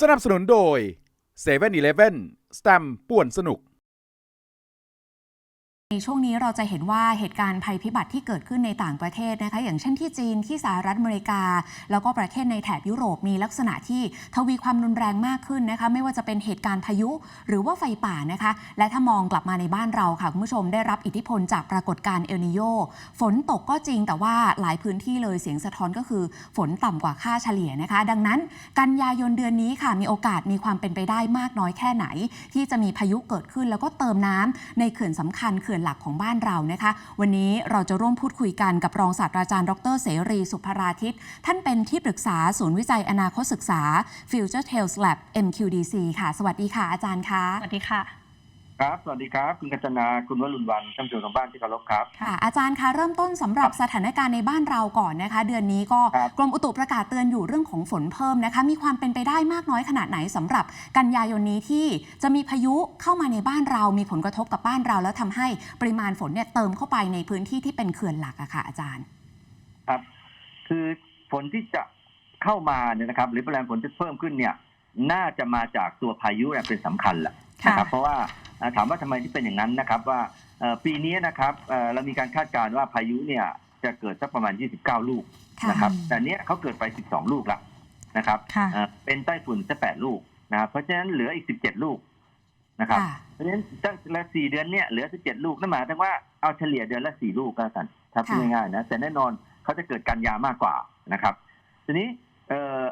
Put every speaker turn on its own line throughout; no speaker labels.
สนับสนุนโดย7 e เ e ่ e อสแตมป่วนสนุก
ในช่วงนี้เราจะเห็นว่าเหตุการณ์ภัยพิบัติที่เกิดขึ้นในต่างประเทศนะคะอย่างเช่นที่จีนที่สหรัฐอเมริกา แล้วก็ประเทศในแถบยุโรปมีลักษณะที่ทวีความรุนแรงมากขึ้นนะคะไม่ว่าจะเป็นเหตุการณ์พายุ หรือว่าไฟป่านะคะ และถ้ามองกลับมาในบ้านเราค่ะคุณผู้ชมได้รับอิทธิพลจากปรากฏการณ์เอลนิโยฝนตกก็จริงแต่ว่าหลายพื้นที่เลยเสียงสะท้อนก็คือ ฝนต่ำกว่าค่าเฉลี่ยนะคะ ดังนั้นกันยายนเดือนนี้ค่ะมีโอกาสมีความเป็นไปได้มากน้อยแค่ไหน ที่จะมีพายุเกิดขึ้นแล้วก็เติมน้ำในเขื่อนสำคัญเขื่อนหลักของบ้านเรานะคะ วันนี้เราจะร่วมพูดคุยกันกับรองศาสตราจารย์ ดรเสรีสุภราทิต ท่านเป็นที่ปรึกษาศูนย์วิจัยอนาคตศึกษา Future Tales Lab MQDC ค่ะ สวัสดีค่ะอาจารย์คะ
สวัสดีค่ะ
ครับ สวัสดีครับ คุณกัญจนา คุณวรุณวันท่านผู้ชมทางบ้านที่เคารพครับ
ค่ะ อาจารย์คะ เริ่มต้นสำหรับสถานการณ์ในบ้านเราก่อนนะคะ เดือนนี้ก็
ครับ
กรมอุตุประกาศเตือนอยู่เรื่องของฝนเพิ่มนะคะ มีความเป็นไปได้มากน้อยขนาดไหนสำหรับกันยายนนี้ที่จะมีพายุเข้ามาในบ้านเรา มีผลกระทบกับบ้านเรา แล้วทำให้ปริมาณฝนเนี่ยเติมเข้าไปในพื้นที่ที่เป็นเขื่อนหลักอะค่ะอาจารย์
ครับ คือฝนที่จะเข้ามาเนี่ยนะครับ หรือปริมาณฝนที่เพิ่มขึ้นเนี่ย น่าจะมาจากตัวพายุเนี่ยเป็นสำคัญแหละ
ค่ะ
นะครับเพราะว่าอ่าถามว่าทำไมที่เป็นอย่างนั้นนะครับว่าเอ่อปีนี้นะครับเอ่อเรามีการคาดการณ์ว่าพายุเนี่ยจะเกิดสักประมาณ 29 ลูก
ค่ะ
นะครับแต่เนี้ยเขาเกิดไป 12 ลูกละนะครับ
ค่ะ
เอ่อเป็นไต้ฝุ่นแค่8ลูกนะครับเพราะฉะนั้นเหลืออีก 17 ลูกนะครับ
ค่ะ
เพราะฉะนั้นตั้งละสี่เดือนเนี่ยเหลือสิบเจ็ดลูกนั่นหมายถึงว่าเอาเฉลี่ยเดือนละสี่ลูกก็แล้วกันถ้าพูด
ค่ะ
ง่ายๆนะแต่แน่นอนเขาจะเกิดการยามากกว่านะครับ ทีนี้เอ่อ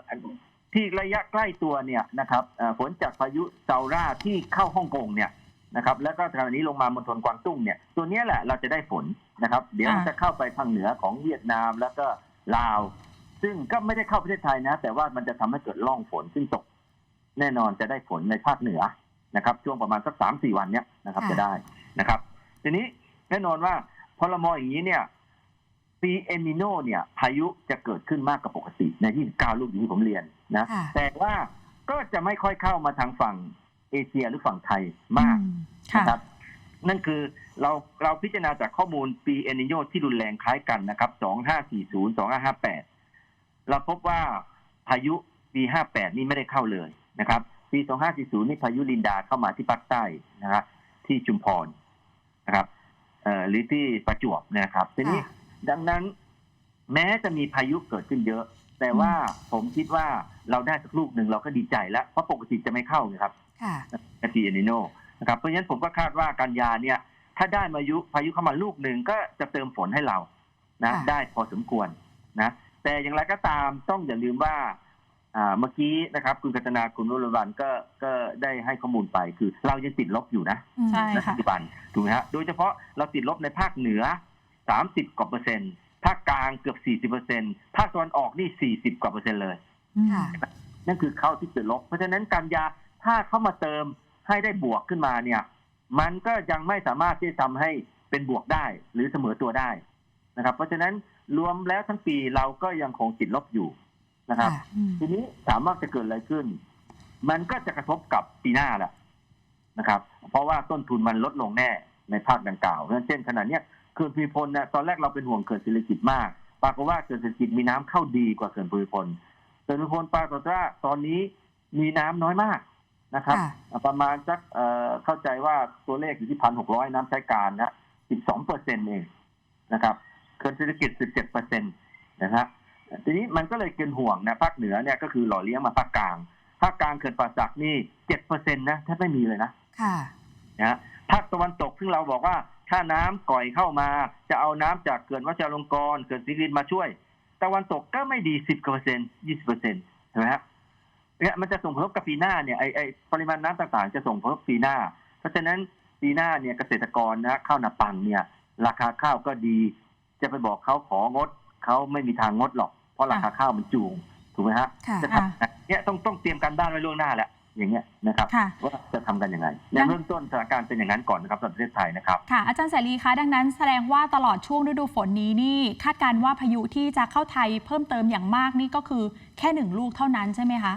ที่ระยะใกล้ตัวเนี่ยนะครับเอ่อฝนจากพายุเซาร่าที่เข้าฮ่องกงเนี่ยนะครับแล้วก็ทางนี้ลงมามณฑลกวางตุ้งเนี่ยตัวเนี้ยแหละเราจะได้ฝนนะครับ เดี๋ยวมัน
อ่า
จะเข้าไปทางเหนือของเวียดนามแล้วก็ลาว ซึ่งก็ไม่ได้เข้าประเทศไทยนะ แต่ว่ามันจะทำให้เกิดร่องฝนซึ่งตก แน่นอนจะได้ฝนในภาคเหนือนะครับ ช่วงประมาณสักสามสี่วันเนี้ยนะครับ
ค่ะ
จะได้นะครับ ทีนี้แน่นอนว่าพอเรามองอย่างนี้เนี่ย ปีเอนิโนเนี่ยพายุจะเกิดขึ้นมากกว่าปกติ ใน 29 ลูกอย่างที่ผมเรียนนะ
ค่ะ
แต่ว่าก็จะไม่ค่อยเข้ามาทางฝั่งเอเชียหรือฝั่งไทยมาก
อืมค่ะ
นะครับ นั่นคือเราเราพิจารณาจากข้อมูลปีเอนิโนที่รุนแรงคล้ายกันนะครับ 2540 2558 เราพบว่าพายุปี 58 นี่ไม่ได้เข้าเลยนะครับ ปี 2540 นี่พายุลินดาเข้ามาที่ภาคใต้นะครับที่ชุมพรนะครับเอ่อหรือที่ประจวบนะครับทีนี้
ค่ะ
ดังนั้นแม้จะมีพายุเกิดขึ้นเยอะ แต่ว่าผมคิดว่าเราได้สักลูกหนึ่งเราก็ดีใจแล้ว เพราะปกติจะไม่เข้านะครับ
ค่ะ
นาทีเอนิโนนะครับเพราะฉะนั้นผมก็คาดว่ากันยาเนี่ย ถ้าได้มายุพายุเข้ามาลูกหนึ่งก็จะเติมฝนให้เรานะ
ค่ะ
ได้พอสมควรนะ แต่อย่างไรก็ตามต้องอย่าลืมว่าอ่าเมื่อกี้นะครับ คุณกัตนาคุณวรวันก็ก็ได้ให้ข้อมูลไปคือ เรายังติดลบอยู่นะ
อืม
ใช่
ณ
ค่ะ
ปัจจุบันถูกไหมฮะโดยเฉพาะเราติดลบในภาคเหนือ 30 กว่าเปอร์เซ็นต์ภาคกลางเกือบ 40เปอร์เซ็นต์ภาคตะวันออกนี่ 40 กว่าเปอร์เซ็นต์เลย
อืม
ค่ะ
นั่นคือเข้าที่ติดลบ เพราะฉะนั้นการยาถ้าเข้ามาเติมให้ได้บวกขึ้นมาเนี่ย มันก็ยังไม่สามารถที่จะทำให้เป็นบวกได้หรือเสมอตัวได้นะครับ เพราะฉะนั้นรวมแล้วทั้งปีเราก็ยังคงติดลบอยู่นะครับ
ค่ะ
อืม
ทีนี้ถามว่าจะเกิดอะไรขึ้น มันก็จะกระทบกับปีหน้าแหละนะครับ เพราะว่าต้นทุนมันลดลงแน่ในภาคดังกล่าวเพราะฉะนั้นเช่นขนาดเนี้ยเขื่อนภูมิพลนะตอนแรกเราเป็นห่วงเขื่อนศิริกิติ์มาก ปรากฏว่าเขื่อนศิริกิติ์มีน้ำเข้าดีกว่าเขื่อนภูมิพลเขื่อนภูมิพลปรากฏว่าตอนนี้มีน้ำน้อยมากนะครับ
ค่ะ
ประมาณสักเอ่อเข้าใจว่าตัวเลขอยู่ที่พันหกร้อยน้ำใช้การนะสิบสองเปอร์เซ็นเองนะครับเขื่อนศิริกิติ์สิบเจ็ดเปอร์เซ็นตนะฮะทีนี้มันก็เลยเกินห่วงนะภาคเหนือเนี่ยก็คือหล่อเลี้ยงมาภาคกลางภาคกลางเขื่อนป่าสักนี่เจ็ดเปอร์เซ็นต์นะแทบไม่มีเลยนะ
ค่ะ
นะฮะภาคตะวันตกซึ่งเราบอกว่า ถ้าน้ำก่อยเข้ามา จะเอาน้ำจากเขื่อนวัชรลงกรณ์เขื่อนศรีรินมาช่วย ตะวันตกก็ไม่ดีสิบกว่าเปอร์เซ็นต์ยี่สิบเปอร์เซ็นต์ใช่ไหมฮะเนี่ยมันจะส่งผลกับปีหน้าเนี่ยไอไอปริมาณน้ำต่างๆ จะส่งผลกับปีหน้า เพราะฉะนั้นปีหน้าเนี่ยเกษตรกรนะข้าวนาปังเนี่ย ราคาข้าวก็ดี จะไปบอกเขาของดเขาไม่มีทางงดหรอก เพราะราคาข้าวมันจูงถูกไหมฮะ
ค่ะ
จะทำเนี่ยต้องต้องเตรียมการบ้านไว้ล่วงหน้าแหละ อย่างเงี้ยนะครับ
ค่ะ
ว่าจะทำกันยังไงใน
งั้น
เริ่มต้นสถานการณ์เป็นอย่างนั้นก่อนนะครับสำหรับประเทศไทยนะครับ
ค่ะ อาจารย์เสรีคะดังนั้นแสดงว่าตลอดช่วงฤดูฝนนี้นี่คาดการณ์ว่าพายุที่จะเข้าไทยเพิ่มเติมอย่างมากนี่ก็คือแค่หนึ่งลูกเท่านั้นใช่ไหมคะ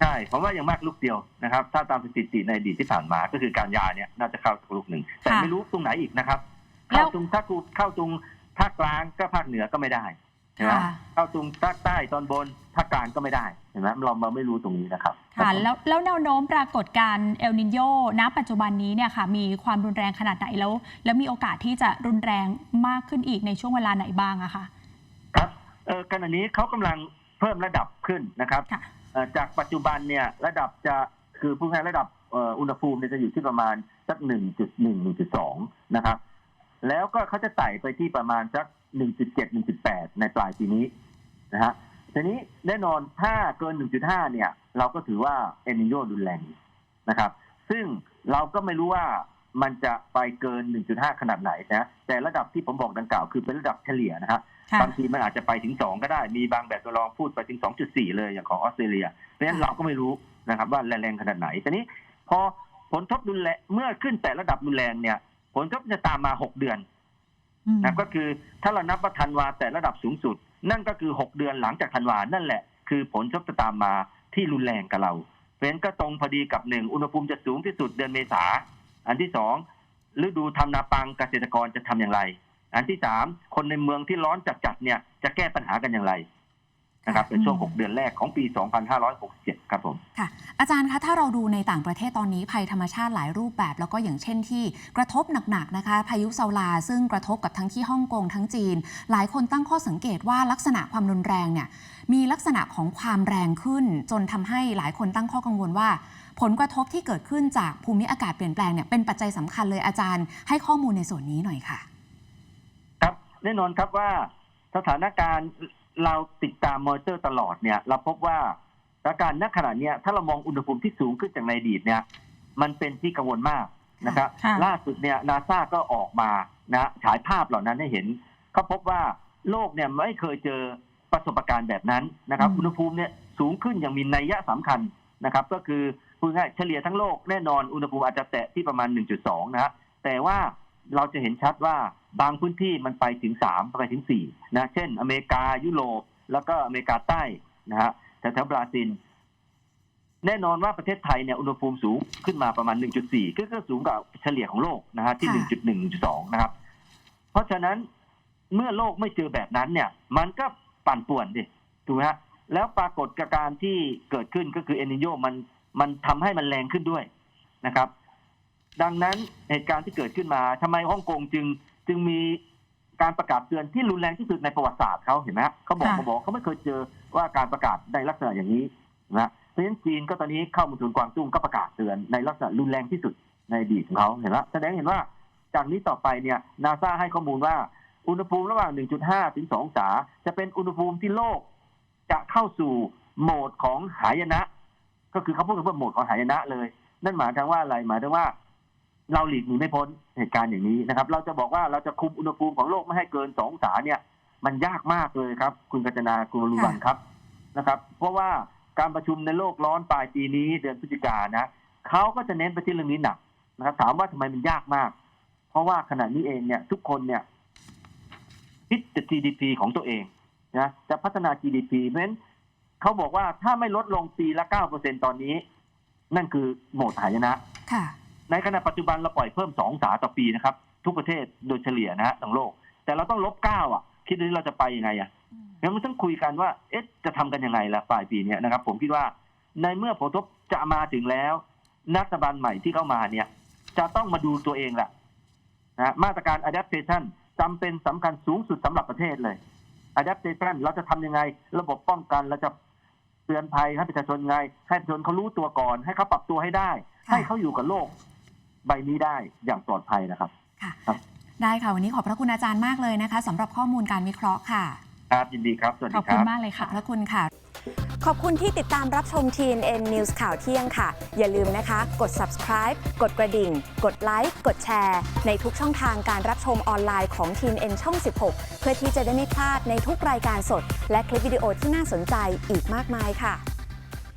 ใช่ผมว่าอย่างมากลูกเดียวนะครับ ถ้าตามสถิติในอดีตที่ผ่านมาก็คือการยาเนี่ยน่าจะเข้าสักลูกหนึ่งแต่
ค่ะ
ไม่รู้ตรงไหนอีกนะครับ
แล้ว
เข้าตรงถ้ากูเข้าตรงภาคกลางก็ภาคเหนือก็ไม่ได้ เห็นไหม
ค่ะ
เข้าตรงภาคใต้ตอนบนภาคกลางก็ไม่ได้เห็นไหมเราเราไม่รู้ตรงนี้นะครับ
ค่ะ แล้วแล้วแนวโน้มปรากฏการณ์เอลนินโยณปัจจุบันนี้เนี่ยค่ะ มีความรุนแรงขนาดไหนแล้ว แล้วมีโอกาสที่จะรุนแรงมากขึ้นอีกในช่วงเวลาไหนบ้างอะคะ
ครับเออขณะนี้เขากำลังเพิ่มระดับขึ้นนะครับ
ค่ะ
เอ่อจากปัจจุบันเนี่ยระดับจะคือพูดง่ายๆระดับเอ่ออุณหภูมิเนี่ยจะอยู่ที่ประมาณสักหนึ่งจุดหนึ่งหนึ่งจุดสองนะครับ แล้วก็เขาจะไต่ไปที่ประมาณสักหนึ่งจุดเจ็ดหนึ่งจุดแปดในปลายปีนี้นะฮะทีนี้แน่นอนถ้าเกินหนึ่งจุดห้าเนี่ย เราก็ถือว่าเอนิโยรุนแรงนะครับ ซึ่งเราก็ไม่รู้ว่ามันจะไปเกิน 1.5 ขนาดไหนนะ แต่ระดับที่ผมบอกดังกล่าวคือเป็นระดับเฉลี่ยนะฮะ
ค่ะ
บางทีมันอาจจะไปถึง 2 ก็ได้ มีบางแบบตัวลองพูดไปถึง 2.4 เลยอย่างของออสเตรเลีย เพราะฉะนั้นเราก็ไม่รู้นะครับว่าแรงขนาดไหนทีนี้พอผลทบรุนแรงเมื่อขึ้นแต่ระดับรุนแรงเนี่ย ผลทบจะตามมา6เดือน
อืม
นะก็คือถ้าเรานับว่าธันวาแต่ระดับสูงสุด นั่นก็คือ6เดือนหลังจากธันวานั่นแหละ คือผลทบจะตามมาที่รุนแรงกับเราเพราะฉะนั้นก็ตรงพอดีกับหนึ่งอุณหภูมิจะสูงที่สุดเดือนเมษาอันที่สองฤดูทำนาปังเกษตรกรจะทำอย่างไร อันที่สามคนในเมืองที่ร้อนจัดๆเนี่ยจะแก้ปัญหากันอย่างไรนะครับในช่วง6เดือนแรกของปี 2567 ครับผม
ค่ะ อาจารย์คะถ้าเราดูในต่างประเทศตอนนี้ภัยธรรมชาติหลายรูปแบบ แล้วก็อย่างเช่นที่กระทบหนักๆนะคะ พายุเซาลา ซึ่งกระทบกับทั้งที่ฮ่องกงทั้งจีน หลายคนตั้งข้อสังเกตว่าลักษณะความรุนแรงเนี่ยมีลักษณะของความแรงขึ้น จนทำให้หลายคนตั้งข้อกังวลว่า ผลกระทบที่เกิดขึ้นจากภูมิอากาศเปลี่ยนแปลงเนี่ยเป็นปัจจัยสำคัญเลยอาจารย์ ให้ข้อมูลในส่วนนี้หน่อยค่ะ
ครับแน่นอนครับว่าสถานการณ์เราติดตามมอนิเตอร์ตลอดเนี่ยเราพบว่า สถานการณ์ณขณะเนี้ยถ้าเรามองอุณหภูมิที่สูงขึ้นจากในอดีตเนี่ยมันเป็นที่กังวลมากนะครับ
ค่ะ
ล่าสุดเนี่ยนาซาก็ออกมานะฉายภาพเหล่านั้นให้เห็นเขาพบว่าโลกเนี่ยไม่เคยเจอประสบการณ์แบบนั้นนะครับ
อืม
อุณหภูมิเนี่ยสูงขึ้นอย่างมีนัยยะสำคัญนะครับ ก็คือพูดง่ายๆเฉลี่ยทั้งโลกแน่นอนอุณหภูมิอาจจะแตะที่ประมาณ 1.2 นะฮะแต่ว่าเราจะเห็นชัดว่าบางพื้นที่มันไปถึง3ไปถึง4นะเช่น อเมริกายุโรปแล้วก็อเมริกาใต้นะฮะ แถวๆบราซิลแน่นอนว่าประเทศไทยเนี่ยอุณหภูมิสูงขึ้นมาประมาณ 1.4 ก็คือสูงกว่าเฉลี่ยของโลกนะฮะที่
ค่ะ
1.1 1.2 นะครับ เพราะฉะนั้นเมื่อโลกไม่เจอแบบนั้นเนี่ย มันก็ปั่นป่วนดิถูกไหมฮะแล้วปรากฏการณ์ที่เกิดขึ้นก็คือเอนิโยมันมันทำให้มันแรงขึ้นด้วยนะครับ ดังนั้นเหตุการณ์ที่เกิดขึ้นมาทำไมฮ่องกงจึงจึงมี การประกาศเตือนที่รุนแรงที่สุดในประวัติศาสตร์เขาเห็นไหมฮะเขาบอก
ค่ะ
เขาบอกเขาไม่เคยเจอว่าการประกาศในลักษณะอย่างนี้นะเพราะฉะนั้นจีนก็ตอนนี้เข้ามาถึงกวางตุ้งก็ประกาศเตือนในลักษณะรุนแรงที่สุดในอดีตของเขาเห็นไหมแสดงเห็นว่าจากนี้ต่อไปเนี่ยนาซาให้ข้อมูลว่าอุณหภูมิระหว่าง 1.5 ถึง 2 องศา จะเป็นอุณหภูมิที่โลก จะเข้าสู่โหมดของหายนะ ก็คือเขาพูดถึงว่าโหมดของหายนะเลย นั่นหมายถึงว่าอะไรหมายถึงว่า เราหลีกหนีไม่พ้นเหตุการณ์อย่างนี้นะครับ เราจะบอกว่าเราจะคุมอุณหภูมิของโลกไม่ให้เกิน2องศาเนี่ย มันยากมากเลยครับ คุณกัญจนาคุณวรุวันครับนะครับ เพราะว่าการประชุมในโลกร้อนปลายปีนี้เดือนพฤศจิกายนนะเขาก็จะเน้นไปที่เรื่องนี้หนักนะครับ ถามว่าทำไมมันยากมาก เพราะว่าขณะนี้เองเนี่ยทุกคนเนี่ยคิดแต่ GDP ของตัวเองนะจะพัฒนา GDP เพราะฉะนั้นเขาบอกว่าถ้าไม่ลดลงปีละ 9%ตอนนี้ นั่นคือโหมดหายนะ
ค่ะ
ในขณะปัจจุบันเราปล่อยเพิ่ม2องศาต่อปีนะครับ ทุกประเทศโดยเฉลี่ยนะฮะทั้งโลก แต่เราต้องลบ9อะ คิดดูดิเราจะไปยังไงอะงั้นมันต้องคุยกันว่าเอ๊ะจะทำกันยังไงล่ะปลายปีเนี้ยนะครับ ผมคิดว่าในเมื่อผลกระทบจะมาถึงแล้วรัฐบาลใหม่ที่เข้ามาเนี่ย จะต้องมาดูตัวเองแหละนะมาตรการ adaptation จำเป็นสำคัญสูงสุดสำหรับประเทศเลย adaptation เราจะทำยังไง ระบบป้องกันเราจะเตือนภัยให้ประชาชนไง ให้ประชาชนเขารู้ตัวก่อน ให้เขาปรับตัวให้ได้
ค่ะ
ให้เขาอยู่กับโลก ใบนี้ได้อย่างปลอดภัยนะครับ
ค่ะ
ครับ
ได้ค่ะ วันนี้ขอบพระคุณอาจารย์มากเลยนะคะสำหรับข้อมูลการวิเคราะห์ค่ะ
ครับยินดีครับสวัส
ข
ดี
อบ
ค
คุณ
รับ
มากเลย
ขอบ
ค่ะ
พระคุณค่ะ
ขอบคุณที่ติดตามรับชม TNN News ข่าวเที่ยงค่ะ อย่าลืมนะคะ กด subscribe กดกระดิ่ง กดไลค์กดแชร์ ในทุกช่องทางการรับชมออนไลน์ของ TNN ช่อง 16 เพื่อที่จะได้ไม่พลาดในทุกรายการสด และคลิปวิดีโอที่น่าสนใจอีกมากมายค่ะ